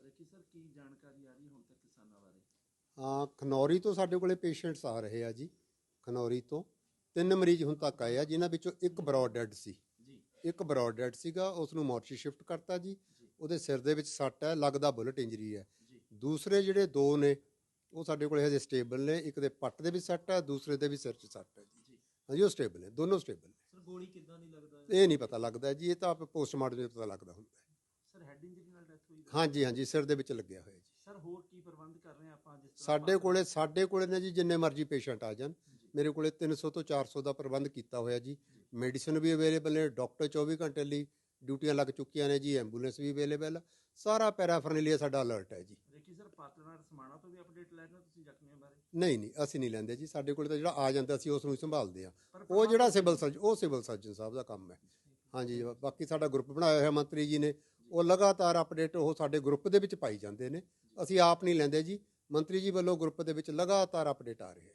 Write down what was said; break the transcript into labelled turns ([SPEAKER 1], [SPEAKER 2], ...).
[SPEAKER 1] ਰੇਖੀ sir ਕੀ ਜਾਣਕਾਰੀ ਆ ਰਹੀ ਹੈ ਹੁਣ ਤੱਕ ਕਿਸਾਨਾਂ ਬਾਰੇ?
[SPEAKER 2] ਹਾਂ ਖਨੌਰੀ ਤੋਂ ਸਾਡੇ ਕੋਲੇ ਪੇਸ਼ੈਂਟਸ ਆ ਰਹੇ ਆ ਜੀ ਖਨੌਰੀ ਤੋਂ। ਤਿੰਨ ਮਰੀਜ਼ ਹੁਣ ਤੱਕ ਆਏ ਆ ਜਿਨ੍ਹਾਂ ਵਿੱਚੋਂ ਇੱਕ ਬਰੌਡ ਡੈਡ ਸੀ।
[SPEAKER 1] ਜੀ।
[SPEAKER 2] ਇੱਕ ਬਰੌਡ ਡੈਡ ਸੀਗਾ ਉਸ ਨੂੰ ਮੋਰਚੀ ਸ਼ਿਫਟ ਕਰਤਾ ਜੀ। ਉਹਦੇ ਸਿਰ ਦੇ ਵਿੱਚ ਸੱਟ ਹੈ ਲੱਗਦਾ ਬੁਲਟ ਇੰਜਰੀ ਹੈ। ਦੂਸਰੇ ਜਿਹੜੇ ਦੋ ਨੇ ਉਹ ਸਾਡੇ ਕੋਲੇ ਹਜੇ ਸਟੇਬਲ ਨੇ। ਇੱਕ ਦੇ ਪੱਟ ਦੇ ਵਿੱਚ ਸੱਟ ਹੈ ਦੂਸਰੇ ਦੇ ਵੀ ਸਿਰ 'ਚ ਸੱਟ ਹੈ ਜੀ। ਹਾਂਜੀ ਉਹ ਸਟੇਬਲ ਨੇ ਦੋਨੋਂ ਸਟੇਬਲ ਨੇ।
[SPEAKER 1] ਸਰ ਗੋਲੀ ਕਿੱਦਾਂ ਦੀ ਲੱਗਦਾ
[SPEAKER 2] ਇਹ ਨਹੀਂ ਪਤਾ ਲੱਗਦਾ ਜੀ ਇਹ ਤਾਂ ਆਪ ਪੋਸਟਮਾਰਟਮ ਦੇ ਪਤਾ ਲੱਗਦਾ ਹੁੰਦਾ
[SPEAKER 1] ਹੈਡ ਇੰਜਰੀ ਨਾਲ ਡੈਥ ਹੋਈ ਹੈ?
[SPEAKER 2] ਹਾਂਜੀ ਹਾਂਜੀ ਸਿਰ ਦੇ ਵਿੱਚ ਲੱਗਿਆ ਹੋਇਆ ਜੀ।
[SPEAKER 1] ਸਰ ਹੋਰ ਕੀ ਪ੍ਰਬੰਧ ਕਰ ਰਹੇ ਆ ਆਪਾਂ ਜਿਸ ਤਰ੍ਹਾਂ
[SPEAKER 2] ਸਾਡੇ ਕੋਲੇ ਸਾਡੇ ਕੋਲੇ ਨੇ ਜੀ ਜਿੰਨੇ ਮਰਜ਼ੀ ਪੇਸ਼ੈਂਟ ਆ ਜਾਣ। ਮੇਰੇ ਕੋਲੇ 300 ਤੋਂ 400 ਦਾ ਪ੍ਰਬੰਧ ਕੀਤਾ ਹੋਇਆ ਜੀ। ਮੈਡੀਸਨ ਵੀ ਅਵੇਲੇਬਲ ਨੇ ਡਾਕਟਰ 24 ਘੰਟੇ ਲਈ ਡਿਊਟੀਆਂ ਲੱਗ ਚੁੱਕੀਆਂ ਨੇ ਜੀ ਐਂਬੂਲੈਂਸ ਵੀ ਅਵੇਲੇਬਲ ਸਾਰਾ ਪੈਰਾਫਰਨਲੀਆ ਸਾਡਾ ਅਲਰਟ ਹੈ ਜੀ।
[SPEAKER 1] ਰੇਖੀ ਸਰ ਪਾਤਨਾਰ ਸਮਾਣਾ ਤੋਂ ਵੀ ਅਪਡੇਟ ਲੈ ਰਹੇ ਹੋ ਤੁਸੀਂ ਜ਼ਖਮੀਆਂ ਬਾਰੇ?
[SPEAKER 2] ਨਹੀਂ ਨਹੀਂ ਅਸੀਂ ਨਹੀਂ ਲੈਂਦੇ ਜੀ। ਸਾਡੇ ਕੋਲੇ ਤਾਂ ਜਿਹੜਾ ਆ ਜਾਂਦਾ ਅਸੀਂ ਉਸ ਨੂੰ ਹੀ ਸੰਭਾਲਦੇ ਆ ਉਹ ਜਿਹੜਾ ਸਿਵਲ ਸਰਜਨ ਉਹ ਸਿਵਲ ਸਰਜਨ ਸਾਹਿਬ ਦਾ ਕੰਮ ਹੈ। ਹਾਂਜੀ ਬਾਕੀ ਸਾਡਾ ਗਰੁੱਪ ਬਣਾਇਆ ਹੋਇਆ ਮੰਤਰੀ ਜੀ ਨੇ। ਉਹ ਲਗਾਤਾਰ ਅਪਡੇਟ ਉਹ ਸਾਡੇ ਗਰੁੱਪ ਦੇ ਵਿੱਚ ਪਾਈ ਜਾਂਦੇ ਨੇ। ਅਸੀਂ ਆਪ ਨਹੀਂ ਲੈਂਦੇ ਜੀ। ਮੰਤਰੀ ਜੀ ਵੱਲੋਂ ਗਰੁੱਪ ਦੇ ਵਿੱਚ ਲਗਾਤਾਰ ਅਪਡੇਟ ਆ ਰਹੇ